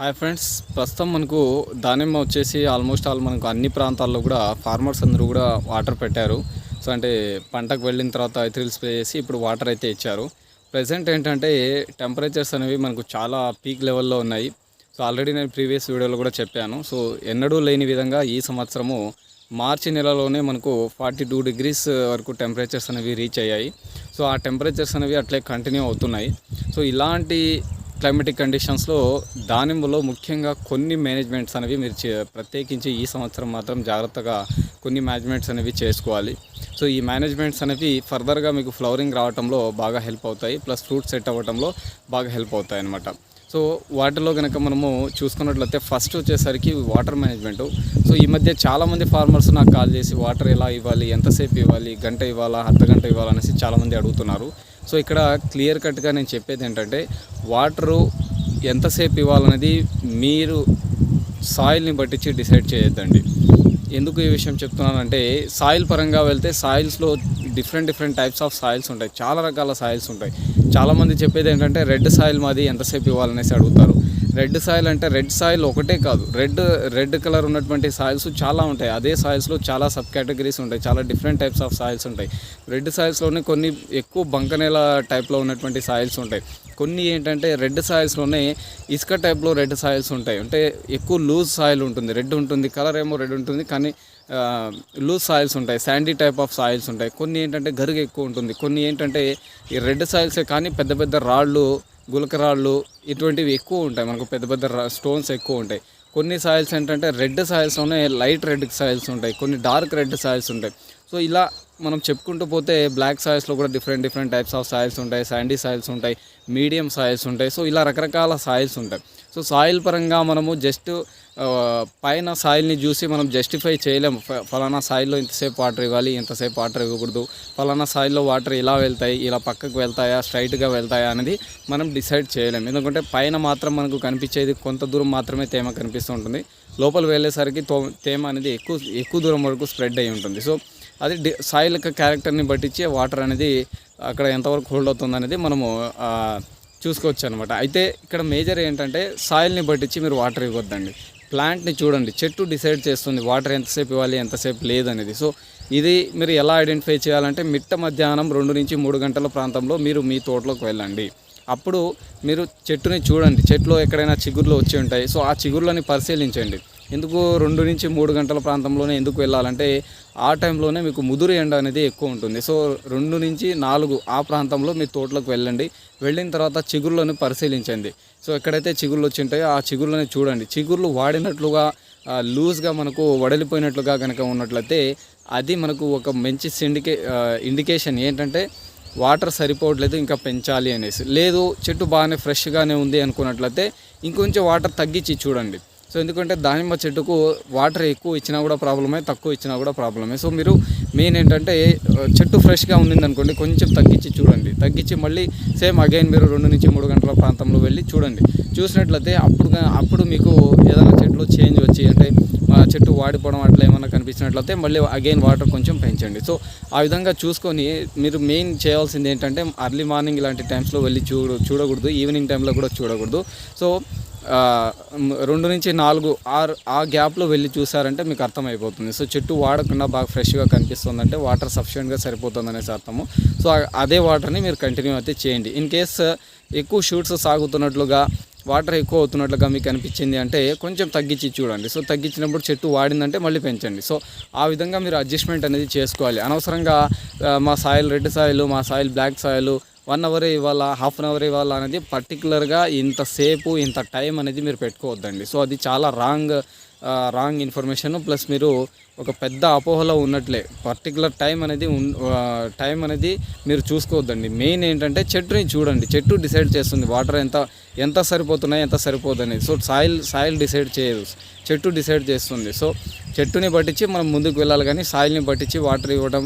Hi friends ప్రస్తుతం మనకు దానిమ్మ వచ్చేసి ఆల్మోస్ట్ ఆల్ మనకు అన్ని ప్రాంతాల్లో కూడా ఫార్మర్స్ అందరూ కూడా వాటర్ పెట్టారు. సో అంటే పంటకు వెళ్ళిన తర్వాత ఐత్రిల్ స్ప్రే చేసి ఇప్పుడు వాటర్ అయితే ఇచ్చారు. ప్రజెంట్ ఏంటంటే టెంపరేచర్స్ అనేవి మనకు చాలా పీక్ లెవెల్లో ఉన్నాయి. సో ఆల్రెడీ నేను ప్రీవియస్ వీడియోలో కూడా చెప్పాను. సో ఎన్నడూ లేని విధంగా ఈ సంవత్సరము మార్చి నెలలోనే మనకు ఫార్టీ టూ డిగ్రీస్ వరకు టెంపరేచర్స్ అనేవి రీచ్ అయ్యాయి. సో ఆ టెంపరేచర్స్ అనేవి అట్లే కంటిన్యూ అవుతున్నాయి. సో ఇలాంటి క్లైమేటిక్ కండిషన్స్లో దానిమ్మలో ముఖ్యంగా కొన్ని మేనేజ్మెంట్స్ అనేవి మీరు చే- ప్రత్యేకించి ఈ సంవత్సరం మాత్రం జాగ్రత్తగా కొన్ని మేనేజ్మెంట్స్ అనేవి చేసుకోవాలి. సో ఈ మేనేజ్మెంట్స్ అనేవి ఫర్దర్గా మీకు ఫ్లవరింగ్ రావడంలో బాగా హెల్ప్ అవుతాయి. ప్లస్ ఫ్రూట్ సెట్ అవ్వడంలో బాగా హెల్ప్ అవుతాయి అన్నమాట. సో వాటిలో కనుక మనము చూసుకున్నట్లయితే ఫస్ట్ వచ్చేసరికి వాటర్ మేనేజ్మెంట్. సో ఈ మధ్య చాలామంది ఫార్మర్స్ నాకు కాల్ చేసి వాటర్ ఎలా ఇవ్వాలి? ఎంతసేపు ఇవ్వాలి? గంట ఇవ్వాలా? అర్ధ గంట ఇవ్వాలా? అనేసి చాలామంది అడుగుతున్నారు. సో ఇక్కడ క్లియర్ కట్గా నేను చెప్పేది ఏంటంటే వాటరు ఎంతసేపు ఇవ్వాలనేది మీరు సాయిల్ని బట్టించి డిసైడ్ చేయొద్దండి. ఎందుకు ఈ విషయం చెప్తున్నానంటే సాయిల్ పరంగా వెళ్తే సాయిల్స్లో different different types of soils ఉంటాయి. చాలా రకాల సాయిల్స్ ఉంటాయి. చాలామంది చెప్పేది ఏంటంటే రెడ్ సాయిల్ మాది ఎంతసేపు ఇవ్వాలనేసి అడుగుతారు. రెడ్ సాయిల్ అంటే రెడ్ సాయిల్ ఒకటే కాదు. రెడ్ రెడ్ కలర్ ఉన్నటువంటి సాయిల్స్ చాలా ఉంటాయి. అదే సాయిల్స్లో చాలా సబ్ కేటగిరీస్ ఉంటాయి. చాలా డిఫరెంట్ టైప్స్ ఆఫ్ సాయిల్స్ ఉంటాయి. రెడ్ సాయిల్స్లోనే కొన్ని ఎక్కువ బంకనేల టైప్లో ఉన్నటువంటి సాయిల్స్ ఉంటాయి. కొన్ని ఏంటంటే రెడ్ సాయిల్స్లోనే ఇసుక టైప్లో రెడ్ సాయిల్స్ ఉంటాయి. అంటే ఎక్కువ లూజ్ సాయిల్ ఉంటుంది. రెడ్ ఉంటుంది కలర్ ఏమో రెడ్ ఉంటుంది కానీ లూజ్ సాయిల్స్ ఉంటాయి. శాండీ టైప్ ఆఫ్ సాయిల్స్ ఉంటాయి. కొన్ని ఏంటంటే గరుగు ఎక్కువ ఉంటుంది. కొన్ని ఏంటంటే ఈ రెడ్ సాయిల్సే కానీ పెద్ద పెద్ద రాళ్ళు గులకరాళ్ళు ఇటువంటివి ఎక్కువ ఉంటాయి. మనకు పెద్ద పెద్ద స్టోన్స్ ఎక్కువ ఉంటాయి. కొన్ని సాయిల్స్ ఏంటంటే రెడ్ సాయిల్స్లోనే లైట్ రెడ్ సాయిల్స్ ఉంటాయి. కొన్ని డార్క్ రెడ్ సాయిల్స్ ఉంటాయి. సో ఇలా మనం చెప్పుకుంటూ పోతే బ్లాక్ సాయిల్స్లో కూడా different different types of soils ఉంటాయి. శాండీ సాయిల్స్ ఉంటాయి. మీడియం సాయిల్స్ ఉంటాయి. సో ఇలా రకరకాల సాయిల్స్ ఉంటాయి. సో సాయిల్ పరంగా మనము జస్ట్ పైన సాయిల్ని చూసి మనం జస్టిఫై చేయలేము. ఫలానా సాయిల్లో ఇంతసేపు వాటర్ ఇవ్వాలి ఇంతసేపు వాటర్ ఇవ్వకూడదు. ఫలానా సాయిల్లో వాటర్ ఇలా వెళ్తాయి ఇలా పక్కకు వెళ్తాయా స్ట్రైట్గా వెళ్తాయా అనేది మనం డిసైడ్ చేయలేము. ఎందుకంటే పైన మాత్రం మనకు కనిపించేది కొంత దూరం మాత్రమే తేమ కనిపిస్తూ ఉంటుంది. లోపల వెళ్ళేసరికి తో తేమ అనేది ఎక్కువ ఎక్కువ దూరం వరకు స్ప్రెడ్ అయి ఉంటుంది. సో అది డి సాయిల్ యొక్క క్యారెక్టర్ని బట్టించి వాటర్ అనేది అక్కడ ఎంతవరకు హోల్డ్ అవుతుంది అనేది మనము చూసుకోవచ్చు అనమాట అయితే ఇక్కడ మేజర్ ఏంటంటే సాయిల్ని బట్టించి మీరు వాటర్ ఇవ్వద్దండి. ప్లాంట్ని చూడండి చెట్టు డిసైడ్ చేస్తుంది వాటర్ ఎంతసేపు ఇవ్వాలి ఎంతసేపు లేదనేది. సో ఇది మీరు ఎలా ఐడెంటిఫై చేయాలంటే మిట్ట మధ్యాహ్నం రెండు నుంచి మూడు గంటల ప్రాంతంలో మీరు మీ తోటలోకి వెళ్ళండి. అప్పుడు మీరు చెట్టుని చూడండి చెట్లో ఎక్కడైనా చిగుర్లు వచ్చి ఉంటాయి. సో ఆ చిగుర్లని పరిశీలించండి. ఎందుకు రెండు నుంచి మూడు గంటల ప్రాంతంలోనే ఎందుకు వెళ్ళాలంటే ఆ టైంలోనే మీకు ముదురు ఎండ అనేది ఎక్కువ ఉంటుంది. సో రెండు నుంచి నాలుగు ఆ ప్రాంతంలో మీ తోటలోకి వెళ్ళండి. వెళ్ళిన తర్వాత చిగుర్లను పరిశీలించండి. సో ఎక్కడైతే చిగుర్లు వచ్చి ఉంటాయో ఆ చిగుర్లని చూడండి. చిగుర్లు వాడినట్లుగా లూజ్గా మనకు వడలిపోయినట్లుగా కనుక ఉన్నట్లయితే అది మనకు ఒక మంచి సిండికే ఇండికేషన్ ఏంటంటే వాటర్ సరిపోవట్లేదు ఇంకా పెంచాలి అనేసి. లేదు చెట్టు బాగానే ఫ్రెష్గానే ఉంది అనుకున్నట్లయితే ఇంకొంచెం వాటర్ తగ్గించి చూడండి. సో ఎందుకంటే దానిమ్మ చెట్టుకు వాటర్ ఎక్కువ ఇచ్చినా కూడా ప్రాబ్లమే తక్కువ ఇచ్చినా కూడా ప్రాబ్లమే. సో మీరు మెయిన్ ఏంటంటే చెట్టు ఫ్రెష్గా ఉందనుకోండి కొంచెం తగ్గించి చూడండి. తగ్గించి మళ్ళీ సేమ్ అగైన్ మీరు రెండు నుంచి మూడు గంటల ప్రాంతంలో వెళ్ళి చూడండి. చూసినట్లయితే అప్పుడు అప్పుడు మీకు ఏదైనా చెట్లు చేంజ్ వచ్చి అంటే చెట్టు వాడిపోవడం అట్లా ఏమైనా కనిపించినట్లయితే మళ్ళీ అగైన్ వాటర్ కొంచెం పెంచండి. సో ఆ విధంగా చూసుకొని మీరు మెయిన్ చేయాల్సింది ఏంటంటే అర్లీ మార్నింగ్ ఇలాంటి టైమ్స్లో వెళ్ళి చూడ చూడకూడదు ఈవినింగ్ టైంలో కూడా చూడకూడదు. సో రెండు నుంచి నాలుగు ఆరు ఆ గ్యాప్లో వెళ్ళి చూసారంటే మీకు అర్థమైపోతుంది. సో చెట్టు వాడకుండా బాగా ఫ్రెష్గా కనిపిస్తుందంటే వాటర్ సఫిషియెంట్గా సరిపోతుంది అనేసి అర్థము. సో అదే వాటర్ని మీరు కంటిన్యూ అయితే చేయండి. ఇన్ కేస్ ఎక్కువ షూట్స్ సాగుతున్నట్లుగా వాటర్ ఎక్కువ అవుతున్నట్లుగా మీకు అనిపించింది అంటే కొంచెం తగ్గించి చూడండి. సో తగ్గించినప్పుడు చెట్టు వాడిందంటే మళ్ళీ పెంచండి. సో ఆ విధంగా మీరు అడ్జస్ట్మెంట్ అనేది చేసుకోవాలి. అనవసరంగా మా సాయిల్ రెడ్ సాయిల్ మా soil black soil one hour ఇవ్వాలా హాఫ్ అన్ అవర్ ఇవ్వాలా అనేది పర్టికులర్గా ఇంతసేపు ఇంత టైం అనేది మీరు పెట్టుకోవద్దండి. సో అది చాలా రాంగ్ రాంగ్ ఇన్ఫర్మేషన్. ప్లస్ మీరు ఒక పెద్ద అపోహలో ఉన్నట్లే. పర్టికులర్ టైం అనేది టైం అనేది మీరు చూసుకోవద్దండి. మెయిన్ ఏంటంటే చెట్టుని చూడండి. చెట్టు డిసైడ్ చేస్తుంది వాటర్ ఎంత ఎంత సరిపోతున్నాయి ఎంత సరిపోదు అనేది సో సాయిల్ సాయిల్ డిసైడ్ చేయదు. చెట్టు డిసైడ్ చేస్తుంది. సో చెట్టుని పట్టించి మనం ముందుకు వెళ్ళాలి కానీ సాయిల్ని పట్టించి వాటర్ ఇవ్వడం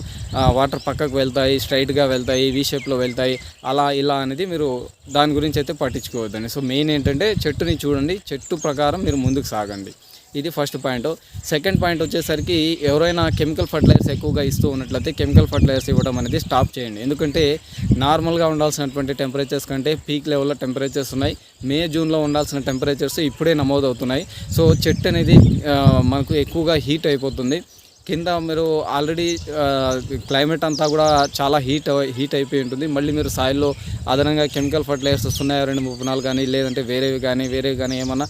వాటర్ పక్కకు వెళ్తాయి స్ట్రైట్గా వెళ్తాయి వీ షేప్లో వెళ్తాయి అలా ఇలా అనేది మీరు దాని గురించి అయితే పట్టించుకోవద్దండి. సో మెయిన్ ఏంటంటే చెట్టుని చూడండి. చెట్టు ప్రకారం మీరు ముందుకు సాగండి. ఇది ఫస్ట్ పాయింట్ సెకండ్ పాయింట్ వచ్చేసరికి ఎవరైనా కెమికల్ ఫర్టిలైజర్స్ ఎక్కువగా ఇస్తూ ఉన్నట్లయితే కెమికల్ ఫర్టిలైజర్స్ ఇవ్వడం అనేది స్టాప్ చేయండి. ఎందుకంటే నార్మల్గా ఉండాల్సినటువంటి టెంపరేచర్స్ కంటే పీక్ లెవెల్లో టెంపరేచర్స్ ఉన్నాయి. మే జూన్లో ఉండాల్సిన టెంపరేచర్స్ ఇప్పుడే నమోదవుతున్నాయి. సో చెట్టు అనేది మనకు ఎక్కువగా హీట్ అయిపోతుంది. కింద మీరు ఆల్రెడీ క్లైమేట్ అంతా కూడా చాలా హీట్ హీట్ అయిపోయి ఉంటుంది. మళ్ళీ మీరు సాయిల్లో అదనంగా కెమికల్ ఫర్టిలైజర్స్ వస్తున్నాయో రెండు ముప్పై నాలుగు కానీ లేదంటే వేరేవి కానీ వేరేవి కానీ ఏమన్నా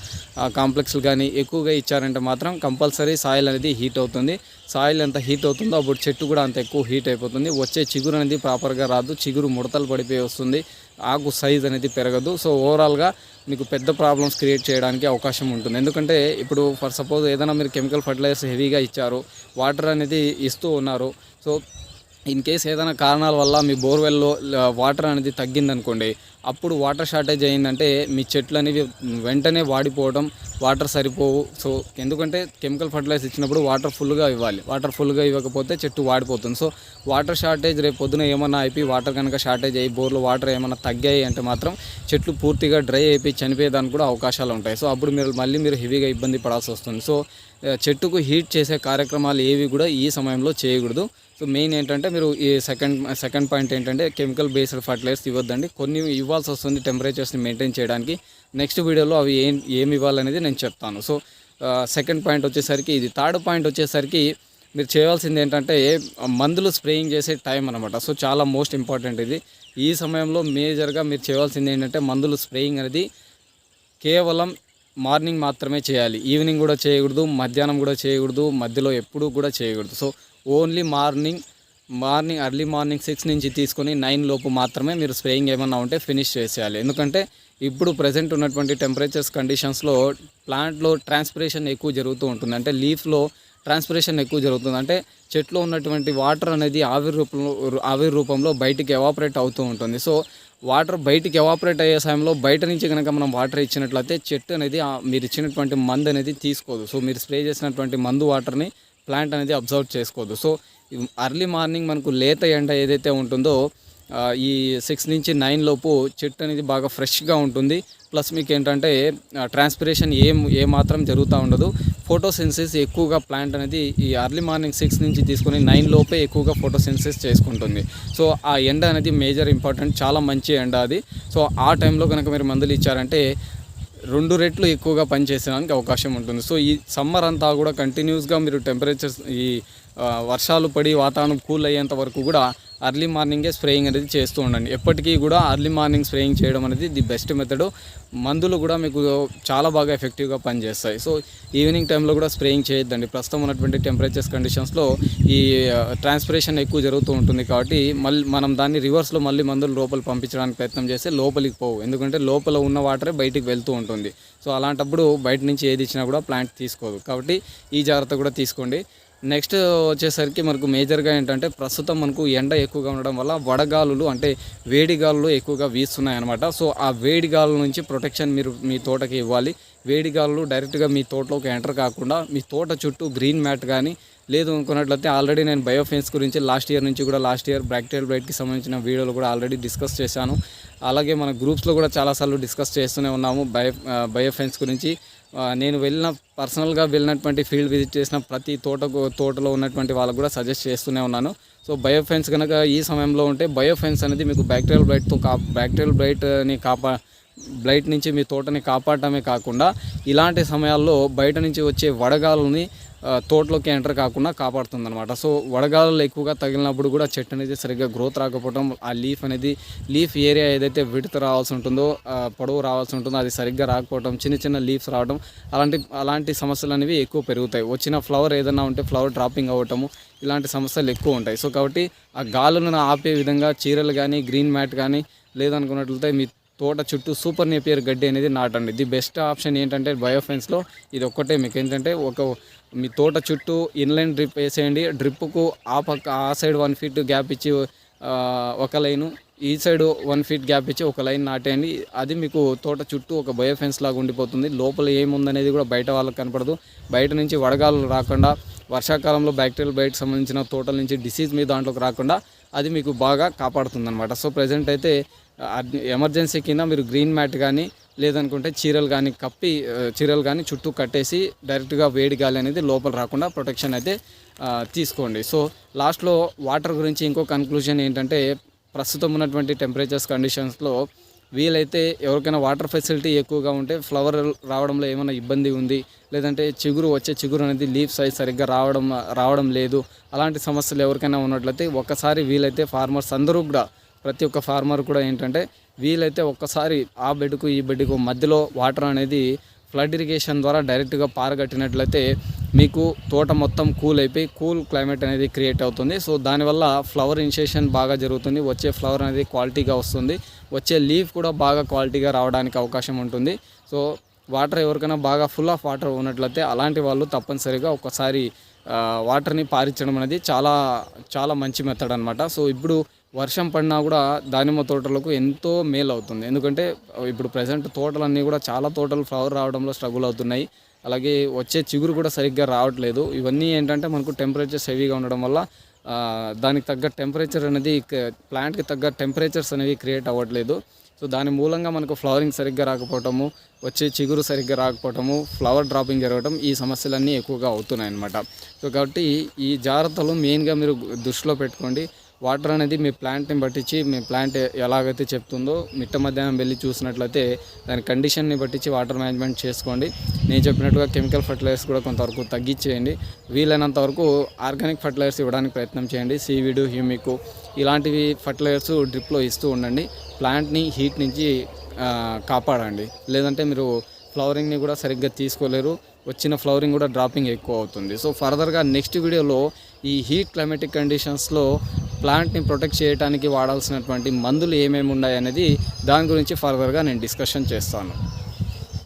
కాంప్లెక్స్లు కానీ ఎక్కువగా ఇచ్చారంటే మాత్రం కంపల్సరీ సాయిల్ అనేది హీట్ అవుతుంది. సాయిల్ ఎంత హీట్ అవుతుందో అప్పుడు చెట్టు కూడా అంత ఎక్కువ హీట్ అయిపోతుంది. వచ్చే చిగురు అనేది ప్రాపర్గా రాదు. చిగురు ముడతలు పడిపోయి వస్తుంది. ఆకు సైజ్ అనేది పెరగదు. సో ఓవరాల్గా మీకు పెద్ద ప్రాబ్లమ్స్ క్రియేట్ చేయడానికి అవకాశం ఉంటుంది. ఎందుకంటే ఇప్పుడు ఫర్ సపోజ్ ఏదైనా మీరు కెమికల్ ఫర్టిలైజర్స్ హెవీగా ఇచ్చారు వాటర్ అనేది ఇస్తూ ఉన్నారు. సో ఇన్ కేస్ ఏదైనా కారణాల వల్ల మీ బోర్వెల్లో వాటర్ అనేది తగ్గిందనుకోండి అప్పుడు వాటర్ షార్టేజ్ అయిందంటే మీ చెట్లు అనేవి వెంటనే వాడిపోవడం వాటర్ సరిపోవు. సో ఎందుకంటే కెమికల్ ఫర్టిలైజర్స్ ఇచ్చినప్పుడు వాటర్ ఫుల్గా ఇవ్వాలి. వాటర్ ఫుల్గా ఇవ్వకపోతే చెట్టు వాడిపోతుంది. సో వాటర్ షార్టేజ్ రేపు పొద్దున ఏమన్నా అయిపోయి వాటర్ కనుక షార్టేజ్ అయ్యి బోర్లో వాటర్ ఏమైనా తగ్గాయి అంటే మాత్రం చెట్లు పూర్తిగా డ్రై అయిపోయి చనిపోయేదానికి కూడా అవకాశాలు ఉంటాయి. సో అప్పుడు మీరు మళ్ళీ మీరు హెవీగా ఇబ్బంది పడాల్సి వస్తుంది. సో చెట్టుకు హీట్ చేసే కార్యక్రమాలు ఏవి కూడా ఈ సమయంలో చేయకూడదు. సో మెయిన్ ఏంటంటే మీరు ఈ సెకండ్ సెకండ్ పాయింట్ ఏంటంటే కెమికల్ బేస్డ్ ఫర్టిలైజర్స్ ఇవ్వద్దండి. కొన్ని ఇవ్వ ఇవ్వాల్సి వస్తుంది టెంపరేచర్స్ని మెయింటైన్ చేయడానికి. నెక్స్ట్ వీడియోలో అవి ఏం ఏమి ఇవ్వాలనేది నేను చెప్తాను. సో సెకండ్ పాయింట్ వచ్చేసరికి ఇది. థర్డ్ పాయింట్ వచ్చేసరికి మీరు చేయాల్సింది ఏంటంటే మందులు స్ప్రేయింగ్ చేసే టైం అనమాట సో చాలా మోస్ట్ ఇంపార్టెంట్ ఇది. ఈ సమయంలో మేజర్గా మీరు చేయాల్సింది ఏంటంటే మందులు స్ప్రేయింగ్ అనేది కేవలం మార్నింగ్ మాత్రమే చేయాలి. ఈవినింగ్ కూడా చేయకూడదు మధ్యాహ్నం కూడా చేయకూడదు మధ్యలో ఎప్పుడూ కూడా చేయకూడదు. So only morning morning early morning six నుంచి తీసుకొని నైన్ లోపు మాత్రమే మీరు స్ప్రేయింగ్ ఏమన్నా ఉంటే ఫినిష్ చేసేయాలి. ఎందుకంటే ఇప్పుడు ప్రజెంట్ ఉన్నటువంటి టెంపరేచర్స్ కండిషన్స్లో ప్లాంట్లో ట్రాన్స్పిరేషన్ ఎక్కువ జరుగుతూ ఉంటుంది. అంటే లీఫ్లో ట్రాన్స్పిరేషన్ ఎక్కువ జరుగుతుంది. అంటే చెట్లో ఉన్నటువంటి వాటర్ అనేది ఆవిరి రూపంలో ఆవిరి రూపంలో బయటికి ఎవాపరేట్ అవుతూ ఉంటుంది. సో వాటర్ బయటికి ఎవాపరేట్ అయ్యే సమయంలో బయట నుంచి కనుక మనం వాటర్ ఇచ్చినట్లయితే చెట్టు అనేది మీరు ఇచ్చినటువంటి మందు అనేది తీసుకోదు. సో మీరు స్ప్రే చేసినటువంటి మందు వాటర్ని ప్లాంట్ అనేది అబ్జర్వ్ చేసుకోదు. సో అర్లీ మార్నింగ్ మనకు లేత ఎండ ఏదైతే ఉంటుందో ఈ సిక్స్ నుంచి నైన్ లోపు చెట్టు అనేది బాగా ఫ్రెష్గా ఉంటుంది. ప్లస్ మీకు ఏంటంటే ట్రాన్స్పిరేషన్ ఏం ఏ మాత్రం జరుగుతూ ఉండదు. ఫోటోసెన్సిస్ ఎక్కువగా ప్లాంట్ అనేది ఈ అర్లీ మార్నింగ్ సిక్స్ నుంచి తీసుకొని నైన్ లోపే ఎక్కువగా ఫోటోసెన్సిస్ చేసుకుంటుంది. సో ఆ ఎండ అనేది మేజర్ ఇంపార్టెంట్ చాలా మంచి ఎండ అది. సో ఆ టైంలో కనుక మీరు మందులు ఇచ్చారంటే రెండు రెట్లు ఎక్కువగా పనిచేసేదానికి అవకాశం ఉంటుంది. సో ఈ సమ్మర్ అంతా కూడా కంటిన్యూస్గా మీరు టెంపరేచర్స్ ఈ వర్షాలు పడి వాతావరణం కూల్ అయ్యేంత వరకు కూడా అర్లీ మార్నింగే స్ప్రేయింగ్ అనేది చేస్తూ ఉండండి. ఎప్పటికీ కూడా అర్లీ మార్నింగ్ స్ప్రేయింగ్ చేయడం అనేది ది బెస్ట్ మెథడ్ మందులు కూడా మీకు చాలా బాగా ఎఫెక్టివ్గా పనిచేస్తాయి. సో ఈవినింగ్ టైంలో కూడా స్ప్రేయింగ్ చేయొద్దండి. ప్రస్తుతం ఉన్నటువంటి టెంపరేచర్స్ కండిషన్స్లో ఈ ట్రాన్స్పిరేషన్ ఎక్కువ జరుగుతూ ఉంటుంది కాబట్టి మళ్ళీ మనం దాన్ని రివర్స్లో మళ్ళీ మందులు లోపల పంపించడానికి ప్రయత్నం చేస్తే లోపలికి పోవు. ఎందుకంటే లోపల ఉన్న వాటరే బయటికి వెళ్తూ ఉంటుంది. సో అలాంటప్పుడు బయట నుంచి ఏది ఇచ్చినా కూడా ప్లాంట్ తీసుకోదు. కాబట్టి ఈ జాగ్రత్త కూడా తీసుకోండి. నెక్స్ట్ వచ్చేసరికి మనకు మేజర్గా ఏంటంటే ప్రస్తుతం మనకు ఎండ ఎక్కువగా ఉండడం వల్ల వడగాలులు అంటే వేడి గాలులు ఎక్కువగా వీస్తున్నాయి అనమాట సో ఆ వేడి గాలుల నుంచి ప్రొటెక్షన్ మీరు మీ తోటకి ఇవ్వాలి. వేడి గాలులు డైరెక్ట్గా మీ తోటలోకి ఎంటర్ కాకుండా మీ తోట చుట్టూ గ్రీన్ మ్యాట్ కానీ లేదు అనుకున్నట్లయితే ఆల్రెడీ నేను బయోఫెన్స్ గురించి లాస్ట్ ఇయర్ నుంచి కూడా లాస్ట్ ఇయర్ బ్రాక్టీరియల్ బ్రైట్కి సంబంధించిన వీడియోలు కూడా ఆల్రెడీ డిస్కస్ చేశాను. అలాగే మన గ్రూప్స్లో కూడా చాలాసార్లు డిస్కస్ చేస్తూనే ఉన్నాము. బయో బయోఫెన్స్ గురించి నేను వెళ్ళిన పర్సనల్గా వెళ్ళినటువంటి ఫీల్డ్ విజిట్ చేసిన ప్రతి తోటకు తోటలో ఉన్నటువంటి వాళ్ళకు కూడా సజెస్ట్ చేస్తూనే ఉన్నాను. సో బయోఫెన్స్ కనుక ఈ సమయంలో ఉంటే బయోఫెన్స్ అనేది మీకు బ్యాక్టీరియల్ బ్రైట్తో కా బ్యాక్టీరియల్ బ్రైట్ని కాపా బ్లైట్ నుంచి మీ తోటని కాపాడటమే కాకుండా ఇలాంటి సమయాల్లో బయట నుంచి వచ్చే వడగాలని తోటలోకి ఎంటర్ కాకుండా కాపాడుతుంది అనమాట సో వడగాలలో ఎక్కువగా తగిలినప్పుడు కూడా చెట్టు అనేది సరిగ్గా గ్రోత్ రాకపోవడం ఆ లీఫ్ అనేది లీఫ్ ఏరియా ఏదైతే విడత రావాల్సి ఉంటుందో పొడవు రావాల్సి ఉంటుందో అది సరిగ్గా రాకపోవడం చిన్న చిన్న లీవ్స్ రావడం అలాంటి అలాంటి సమస్యలు అనేవి ఎక్కువ పెరుగుతాయి. వచ్చిన ఫ్లవర్ ఏదైనా ఉంటే ఫ్లవర్ డ్రాపింగ్ అవ్వటము ఇలాంటి సమస్యలు ఎక్కువ ఉంటాయి. సో కాబట్టి ఆ గాలులను ఆపే విధంగా చీరలు కానీ గ్రీన్ మ్యాట్ కానీ లేదనుకున్నట్లయితే మీ తోట చుట్టూ సూపర్ నేపియర్ గడ్డి అనేది నాటండి. ది బెస్ట్ ఆప్షన్ ఏంటంటే బయోఫెన్స్లో ఇది ఒక్కటే మీకు. ఏంటంటే ఒక మీ తోట చుట్టూ ఇన్లైన్ డ్రిప్ వేసేయండి. డ్రిప్కు ఆ పక్క ఆ సైడ్ వన్ ఫీట్ గ్యాప్ ఇచ్చి ఒక లైను ఈ సైడ్ వన్ ఫీట్ గ్యాప్ ఇచ్చి ఒక లైన్ నాటేయండి. అది మీకు తోట చుట్టూ ఒక బయోఫెన్స్ లాగా ఉండిపోతుంది. లోపల ఏముందనేది కూడా బయట వాళ్ళకి కనపడదు. బయట నుంచి వడగాలు రాకుండా వర్షాకాలంలో బ్యాక్టీరియల్ బయటకు సంబంధించిన తోటల నుంచి డిసీజ్ మీ దాంట్లోకి రాకుండా అది మీకు బాగా కాపాడుతుంది అనమాట సో ప్రజెంట్ అయితే ఎమర్జెన్సీ కింద మీరు గ్రీన్ మ్యాట్ కానీ లేదనుకుంటే చీరలు కానీ కప్పి చీరలు కానీ చుట్టూ కట్టేసి డైరెక్ట్గా వేడి గాలి అనేది లోపల రాకుండా ప్రొటెక్షన్ అయితే తీసుకోండి. సో లాస్ట్లో వాటర్ గురించి ఇంకో కన్క్లూజన్ ఏంటంటే ప్రస్తుతం ఉన్నటువంటి టెంపరేచర్స్ కండిషన్స్లో వీలైతే ఎవరికైనా వాటర్ ఫెసిలిటీ ఎక్కువగా ఉంటే ఫ్లవర్ రావడంలో ఏమైనా ఇబ్బంది ఉంది లేదంటే చిగురు వచ్చే చిగురు అనేది లీఫ్ సైజ్ సరిగ్గా రావడం రావడం లేదు అలాంటి సమస్యలు ఎవరికైనా ఉన్నట్లయితే ఒక్కసారి వీలైతే ఫార్మర్స్ అందరూ కూడా ప్రతి ఒక్క ఫార్మర్ కూడా ఏంటంటే వీలైతే ఒక్కసారి ఆ బెడ్కు ఈ బెడ్కు మధ్యలో వాటర్ అనేది ఫ్లడ్ ఇరిగేషన్ ద్వారా డైరెక్ట్గా పారగట్టినట్లయితే మీకు తోట మొత్తం కూల్ అయిపోయి కూల్ క్లైమేట్ అనేది క్రియేట్ అవుతుంది. సో దానివల్ల ఫ్లవర్ ఇన్సేషన్ బాగా జరుగుతుంది. వచ్చే ఫ్లవర్ అనేది క్వాలిటీగా వస్తుంది. వచ్చే లీఫ్ కూడా బాగా క్వాలిటీగా రావడానికి అవకాశం ఉంటుంది. సో వాటర్ ఎవరికైనా బాగా ఫుల్ ఆఫ్ వాటర్ ఉన్నట్లయితే అలాంటి వాళ్ళు తప్పనిసరిగా ఒకసారి వాటర్ని పారించడం అనేది చాలా చాలా మంచి మెథడ్ అనమాట సో ఇప్పుడు వర్షం పడినా కూడా దానిమ్మ తోటలకు ఎంతో మేలు అవుతుంది. ఎందుకంటే ఇప్పుడు ప్రజెంట్ తోటలన్నీ కూడా చాలా తోటలు ఫ్లవర్ రావడంలో స్ట్రగుల్ అవుతున్నాయి. అలాగే వచ్చే చిగురు కూడా సరిగ్గా రావట్లేదు. ఇవన్నీ ఏంటంటే మనకు టెంపరేచర్స్ హెవీగా ఉండడం వల్ల దానికి తగ్గ టెంపరేచర్ అనేది ప్లాంట్కి తగ్గ టెంపరేచర్స్ అనేవి క్రియేట్ అవ్వట్లేదు. సో దాని మూలంగా మనకు ఫ్లవరింగ్ సరిగ్గా రాకపోవటము వచ్చే చిగురు సరిగ్గా రాకపోవటము ఫ్లవర్ డ్రాపింగ్ జరగడం ఈ సమస్యలన్నీ ఎక్కువగా అవుతున్నాయి అన్నమాట సో కాబట్టి ఈ జాగ్రత్తలు మెయిన్గా మీరు దృష్టిలో పెట్టుకోండి. వాటర్ అనేది మీ ప్లాంట్ని బట్టించి మీ ప్లాంట్ ఎలాగైతే చెప్తుందో మిట్ట మధ్యాహ్నం వెళ్ళి చూసినట్లయితే దాని కండిషన్ని బట్టించి వాటర్ మేనేజ్మెంట్ చేసుకోండి. నేను చెప్పినట్టుగా కెమికల్ ఫర్టిలైజర్స్ కూడా కొంతవరకు తగ్గించేయండి. వీలైనంత వరకు ఆర్గానిక్ ఫర్టిలైజర్స్ ఇవ్వడానికి ప్రయత్నం చేయండి. సీవిడు హ్యూమిక్ ఇలాంటివి ఫర్టిలైజర్స్ డ్రిప్లో ఇస్తూ ఉండండి. ప్లాంట్ని హీట్ నుంచి కాపాడండి. లేదంటే మీరు ఫ్లవరింగ్ని కూడా సరిగ్గా తీసుకోలేరు. వచ్చిన ఫ్లవరింగ్ కూడా డ్రాపింగ్ ఎక్కువ అవుతుంది. సో ఫర్దర్గా నెక్స్ట్ వీడియోలో ఈ హీట్ క్లైమేటిక్ కండిషన్స్లో ప్లాంట్ని ప్రొటెక్ట్ చేయడానికి వాడాల్సినటువంటి మందులు ఏమేమి ఉన్నాయి అనేది దాని గురించి ఫర్దర్గా నేను డిస్కషన్ చేస్తాను.